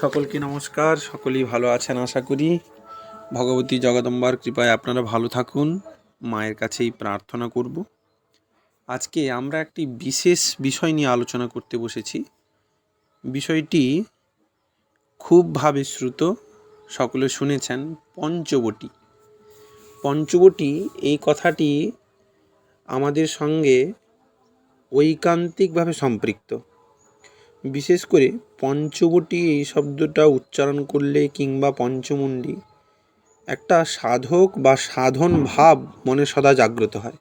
সকলকে নমস্কার, সকলেই ভালো আছেন আশা করি। ভগবতী জগদম্বার কৃপায় আপনারা ভালো থাকুন, মায়ের কাছেই প্রার্থনা করব। আজকে আমরা একটি বিশেষ বিষয় নিয়ে আলোচনা করতে বসেছি। বিষয়টি খুবভাবে শ্রুত সকলে শুনেছেন, পঞ্চবটি। পঞ্চবটি এই কথাটি আমাদের সঙ্গে ঐকান্তিকভাবে সম্পৃক্ত। বিশেষ করে পঞ্চবটি এই শব্দটা উচ্চারণ করলে কিংবা পঞ্চমুণ্ডি একটা সাধক বা সাধন ভাব মনে সদা জাগ্রত হয়।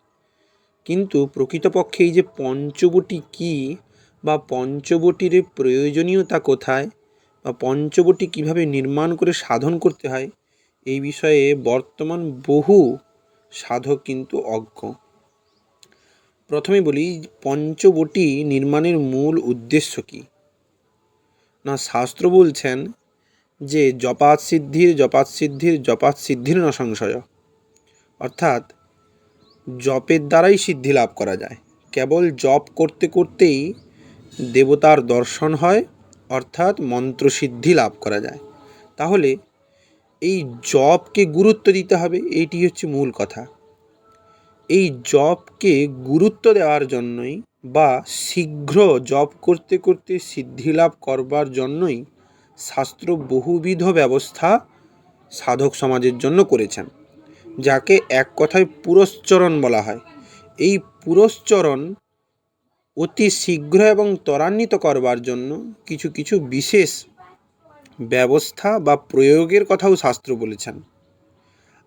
কিন্তু প্রকৃতপক্ষে এই যে পঞ্চবটি কী বা পঞ্চবটির প্রয়োজনীয়তা কোথায় বা পঞ্চবটি কীভাবে নির্মাণ করে সাধন করতে হয়, এই বিষয়ে বর্তমান বহু সাধক কিন্তু অজ্ঞ। প্রথমে বলি, পঞ্চবটি নির্মাণের মূল উদ্দেশ্য কী? না শাস্ত্র বলছেন যে জপাত সিদ্ধির জপাত সিদ্ধির জপাত সিদ্ধির ন সংশয়। অর্থাৎ জপের দ্বারাই সিদ্ধি লাভ করা যায়। কেবল জপ করতে করতেই দেবতার দর্শন হয়, অর্থাৎ মন্ত্রসিদ্ধি লাভ করা যায়। তাহলে এই জপকে গুরুত্ব দিতে হবে, এইটি হচ্ছে মূল কথা। এই জপকে গুরুত্ব দেওয়ার জন্যই বা শীঘ্র জপ করতে করতে সিদ্ধি লাভ করবার জন্যই শাস্ত্র বহুবিধ ব্যবস্থা সাধক সমাজের জন্য করেছেন, যাকে এক কথায় পুরশ্চরণ বলা হয়। এই পুরশ্চরণ অতি শীঘ্র এবং ত্বরান্বিত করবার জন্য কিছু কিছু বিশেষ ব্যবস্থা বা প্রয়োগের কথাও শাস্ত্র বলেছেন।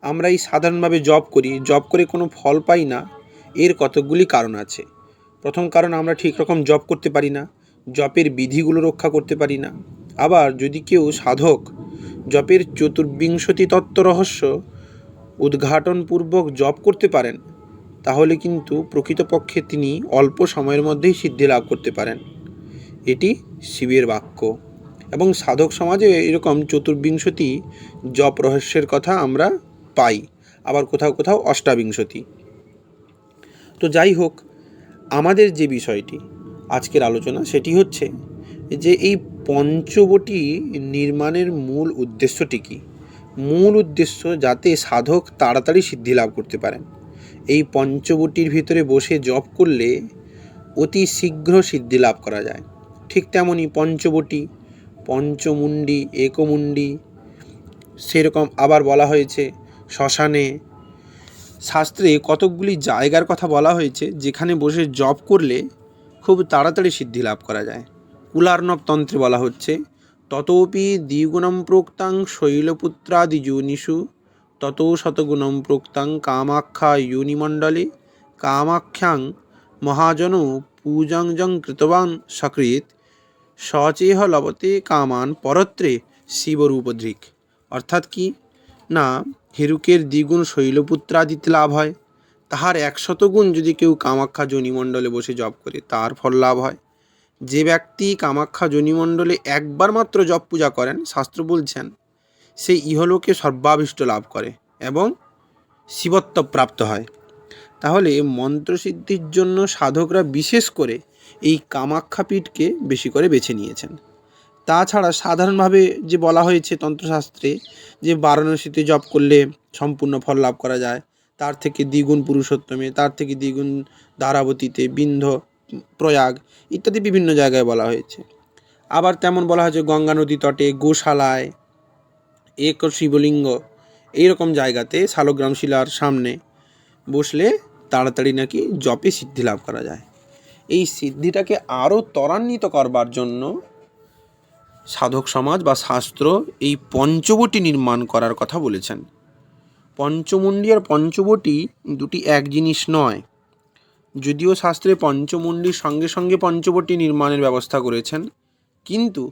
আমরা এই সাধারণভাবে জব করি জব করে কোনো ফল পাই না, এর কতকগুলি কারণ আছে। প্রথম কারণ আমরা ঠিক রকম জব করতে পারি না জপের বিধিগুলো রক্ষা করতে পারি না। আবার যদি কেউ সাধক জপের চতুর্বিংশতি তত্ত্ব রহস্য উদ্ঘাটনপূর্বক জপ করতে পারেন, তাহলে কিন্তু প্রকৃতপক্ষে তিনি অল্প সময়ের মধ্যেই সিদ্ধি লাভ করতে পারেন। এটি শিবের বাক্য। এবং সাধক সমাজে এরকম চতুর্বিংশতি জপ রহস্যের কথা আমরা পাই, আবার কোথাও কোথাও অষ্টাবিংশতি। তো যাই হোক আমাদের যে বিষয়টি আজকের আলোচনা সেটি হচ্ছে যে এই পঞ্চবটি নির্মাণের মূল উদ্দেশ্যটি কী? মূল উদ্দেশ্য যাতে সাধক তাড়াতাড়ি সিদ্ধি লাভ করতে পারেন। এই পঞ্চবটির ভিতরে বসে জপ করলে অতি শীঘ্র সিদ্ধি লাভ করা যায়। ঠিক তেমনই পঞ্চবটি, পঞ্চমুণ্ডি, একমুণ্ডি, সেরকম আবার বলা হয়েছে, শ্মশানে শাস্ত্রে কতকগুলি জায়গার কথা বলা হয়েছে, যেখানে বসে জপ করলে খুব তাড়াতাড়ি সিদ্ধি লাভ করা যায়। কুলার্ণব তন্ত্রে বলা হচ্ছে, ততোপি দ্বিগুণম প্রোক্তাং শৈলপুত্রাদি যোনিষু, তত শতগুণম প্রোক্তাং কামাখ্যা ইউনিমণ্ডলে কামাখ্যাং মহাজন পূজাং কৃতবান সকৃত সচেহ লবতে কামান পরত্রে শিবরূপধৃক। অর্থাৎ কি? না, হেরুকের দ্বিগুণ শৈলপুত্রাদিতে লাভ হয়। তাহার একশত গুণ যদি কেউ কামাখ্যা জনিমণ্ডলে বসে জপ করে, তার ফল লাভ হয়। যে ব্যক্তি কামাখ্যা জনিমণ্ডলে একবার মাত্র জপ পূজা করেন, শাস্ত্র বলছেন, সে ইহলোকে সর্বাভিষ্ট লাভ করে এবং শিবত্ব প্রাপ্ত হয়। তাহলে মন্ত্রসিদ্ধির জন্য সাধকরা বিশেষ করে এই কামাখ্যা পীঠকে বেশি করে বেছে নিয়েছেন। তাছাড়া সাধারণভাবে যে বলা হয়েছে তন্ত্রশাস্ত্রে যে বারাণসীতে জপ করলে সম্পূর্ণ ফল লাভ করা যায়, তার থেকে দ্বিগুণ পুরুষোত্তমে, তার থেকে দ্বিগুণ দ্বারাবতীতে বিন্ধ প্রয়াগ ইত্যাদি বিভিন্ন জায়গায় বলা হয়েছে। আবার তেমন বলা হয়েছে গঙ্গা নদী তটে, গোশালায়, এক শিবলিঙ্গ, এইরকম জায়গাতে শালগ্রাম শিলার সামনে বসলে তাড়াতাড়ি নাকি জপে সিদ্ধি লাভ করা যায়। এই সিদ্ধিটাকে আরও ত্বরান্বিত করবার জন্য সাধক সমাজ বা শাস্ত্র এই পঞ্চবটি নির্মাণ করার কথা বলেছেন। পঞ্চমুণ্ডি আর পঞ্চবটি দুটি এক জিনিস নয়। যদিও শাস্ত্রে পঞ্চমুণ্ডির সঙ্গে সঙ্গে পঞ্চবটি নির্মাণের ব্যবস্থা করেছেন, কিন্তু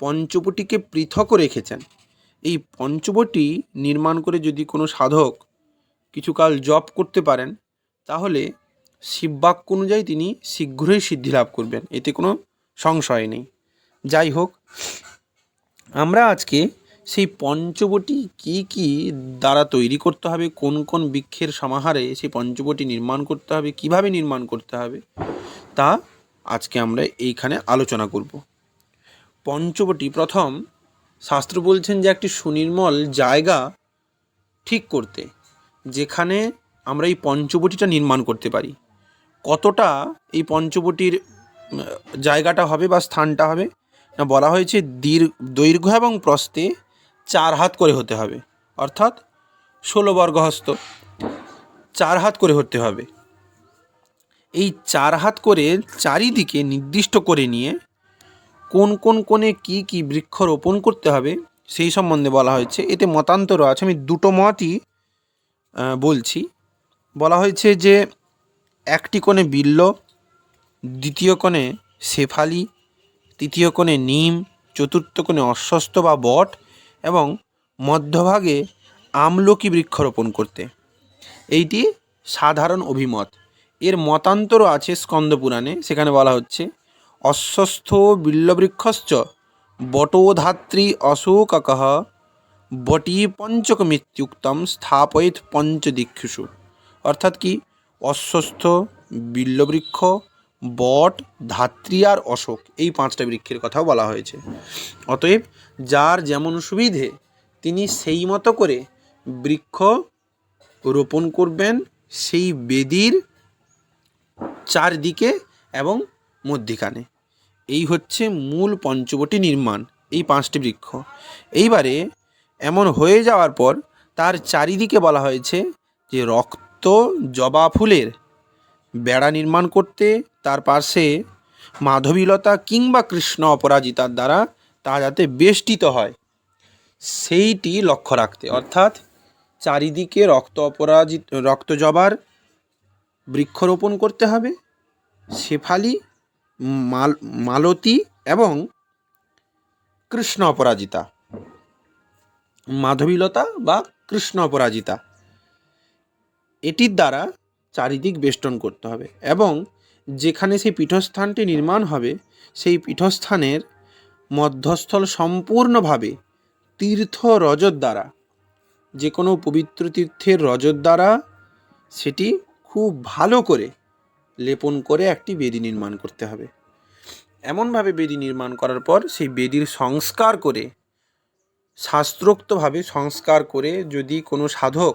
পঞ্চবটিকে পৃথক রেখেছেন। এই পঞ্চবটি নির্মাণ করে যদি কোনো সাধক কিছুকাল জপ করতে পারেন, তাহলে শিববাক্য অনুযায়ী তিনি শীঘ্রই সিদ্ধি লাভ করবেন, এতে কোনো সংশয় নেই। যাই হোক আমরা আজকে সেই পঞ্চবটি কি কি দ্বারা তৈরি করতে হবে, কোন কোন বৃক্ষের সমাহারে সেই পঞ্চবটি নির্মাণ করতে হবে, কীভাবে নির্মাণ করতে হবে, তা আজকে আমরা এইখানে আলোচনা করব। পঞ্চবটি প্রথম, শাস্ত্র বলছেন যে একটি সুনির্মল জায়গা ঠিক করতে, যেখানে আমরা এই পঞ্চবটিটা নির্মাণ করতে পারি। কতটা এই পঞ্চবটির জায়গাটা হবে বা স্থানটা হবে বলা হয়েছে দীর্ঘ দৈর্ঘ্য এবং প্রস্থে চার হাত করে হতে হবে। অর্থাৎ ষোলো বর্গহস্ত। চার হাত করে হতে হবে। এই চার হাত করে চারিদিকে নির্দিষ্ট করে নিয়ে কোন কোন কোণে কি কি বৃক্ষ রোপণ করতে হবে, সেই সম্বন্ধে বলা হয়েছে। এতে মতান্তর আছে, আমি দুটো মতই বলছি। বলা হয়েছে যে একটি কোণে বিল্ল, দ্বিতীয় কোণে শেফালি তৃতীয় কোণে নিম, চতুর্থ কোণে অশ্বস্থ বা বট এবং মধ্যভাগে আমলকি বৃক্ষরোপণ করতে। এইটি সাধারণ অভিমত। এর মতান্তরও আছে স্কন্দপুরাণে সেখানে বলা হচ্ছে, অশ্বস্থ বিল্লবৃক্ষশ্চ বটোধাত্রী অশোককः বটি পঞ্চকমিত্যুক্তম স্থাপয়িত পঞ্চদিক্ষুষু। অর্থাৎ কি? অশ্বস্থ বিল্লবৃক্ষ বট, ধাত্রী আর অশোক, এই পাঁচটা বৃক্ষের কথাও বলা হয়েছে। অতএব যার যেমন সুবিধে তিনি সেই মতো করে বৃক্ষ রোপণ করবেন, সেই বেদির চারদিকে এবং মধ্যিখানে। এই হচ্ছে মূল পঞ্চবটি নির্মাণ, এই পাঁচটি বৃক্ষ। এইবারে এমন হয়ে যাওয়ার পর তার চারিদিকে বলা হয়েছে যে রক্ত জবা ফুলের বেড়া নির্মাণ করতে তার পাশে মাধবীলতা কিংবা কৃষ্ণ অপরাজিতার দ্বারা তা যাতে বেষ্টিত হয়। সেইটি লক্ষ্য রাখতে। অর্থাৎ চারিদিকে রক্ত অপরাজিত, রক্ত জবার বৃক্ষরোপণ করতে হবে। শেফালি, মাল, মালতী এবং কৃষ্ণ অপরাজিতা। মাধবীলতা বা কৃষ্ণ অপরাজিতা। এটির দ্বারা চারিদিক বেষ্টন করতে হবে এবং যেখানে সেই পীঠস্থানটি নির্মাণ হবে, সেই পীঠস্থানের মধ্যস্থল সম্পূর্ণভাবে তীর্থ রজত দ্বারা। যে কোনো পবিত্র তীর্থের রজত দ্বারা সেটি খুব ভালো করে লেপন করে একটি বেদি নির্মাণ করতে হবে। এমনভাবে বেদি নির্মাণ করার পর সেই বেদির সংস্কার করে, শাস্ত্রোক্তভাবে সংস্কার করে যদি কোনো সাধক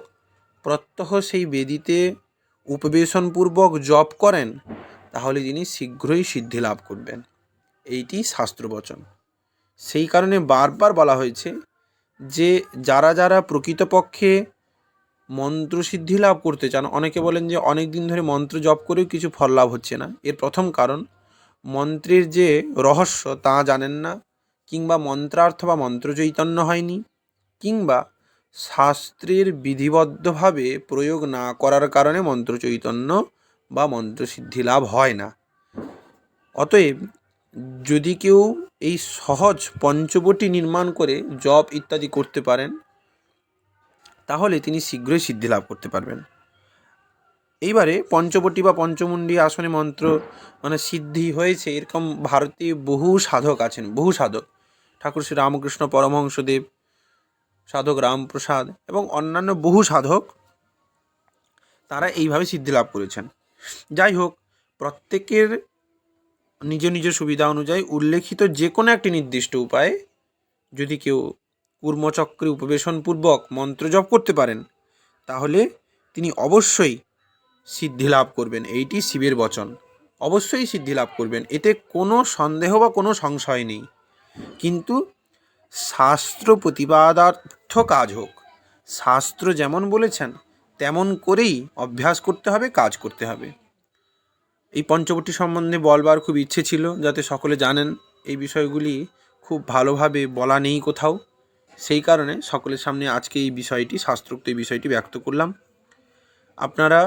প্রত্যহ সেই বেদিতে উপবেশনপূর্বক জপ করেন তাহলে তিনি শীঘ্রই সিদ্ধি লাভ করবেন। এইটি শাস্ত্রবচন। সেই কারণে বারবার বলা হয়েছে যে, যারা যারা প্রকৃতপক্ষে মন্ত্র সিদ্ধি লাভ করতে চান, অনেকে বলেন যে অনেক দিন ধরে মন্ত্র জপ করেও কিছু ফল লাভ হচ্ছে না। এর প্রথম কারণ, মন্ত্রের যে রহস্য তা জানেন না, কিংবা মন্ত্রার্থ বা মন্ত্র চৈতন্য হয়নি, কিংবা শাস্ত্রের বিধিবদ্ধভাবে প্রয়োগ না করার কারণে মন্ত্র চৈতন্য বা মন্ত্র সিদ্ধি লাভ হয় না। অতএব যদি কেউ এই সহজ পঞ্চবটি নির্মাণ করে জপ ইত্যাদি করতে পারেন, তাহলে তিনি শীঘ্রই সিদ্ধি লাভ করতে পারবেন। এইবারে পঞ্চবটি বা পঞ্চমুণ্ডী আসনে মন্ত্র মানে সিদ্ধি হয়েছে, এরকম ভারতে বহু সাধক আছেন, বহু সাধক। ঠাকুর শ্রী রামকৃষ্ণ পরমহংসদেব, সাধক রামপ্রসাদ এবং অন্যান্য বহু সাধক, তারা এইভাবে সিদ্ধি লাভ করেছেন। যাই হোক প্রত্যেকের নিজ নিজ সুবিধা অনুযায়ী উল্লেখিত যে কোনো একটি নির্দিষ্ট উপায়ে যদি কেউ কূর্মচক্রে উপবেশনপূর্বক মন্ত্র জপ করতে পারেন, তাহলে তিনি অবশ্যই সিদ্ধি লাভ করবেন। এইটি শিবের বচন। অবশ্যই সিদ্ধি লাভ করবেন। এতে কোনো সন্দেহ বা কোনো সংশয় নেই। কিন্তু শাস্ত্র প্রতিপাদার্থ কাজ হোক। শাস্ত্র যেমন বলেছেন তেমন করেই অভ্যাস করতে হবে, কাজ করতে হবে। এই পঞ্চবটি সম্বন্ধে বলবার খুব ইচ্ছে ছিল, যাতে সকলে জানেন এই বিষয়গুলি খুব ভালোভাবে বলা নেই কোথাও। সেই কারণে সকলের সামনে আজকে এই বিষয়টি, শাস্ত্রোক্ত এই বিষয়টি ব্যক্ত করলাম। আপনারা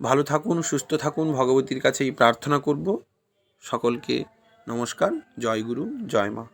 ভালো থাকুন, সুস্থ থাকুন, ভগবতীর কাছে এই প্রার্থনা করব। সকলকে নমস্কার, জয় গুরু, জয় মা।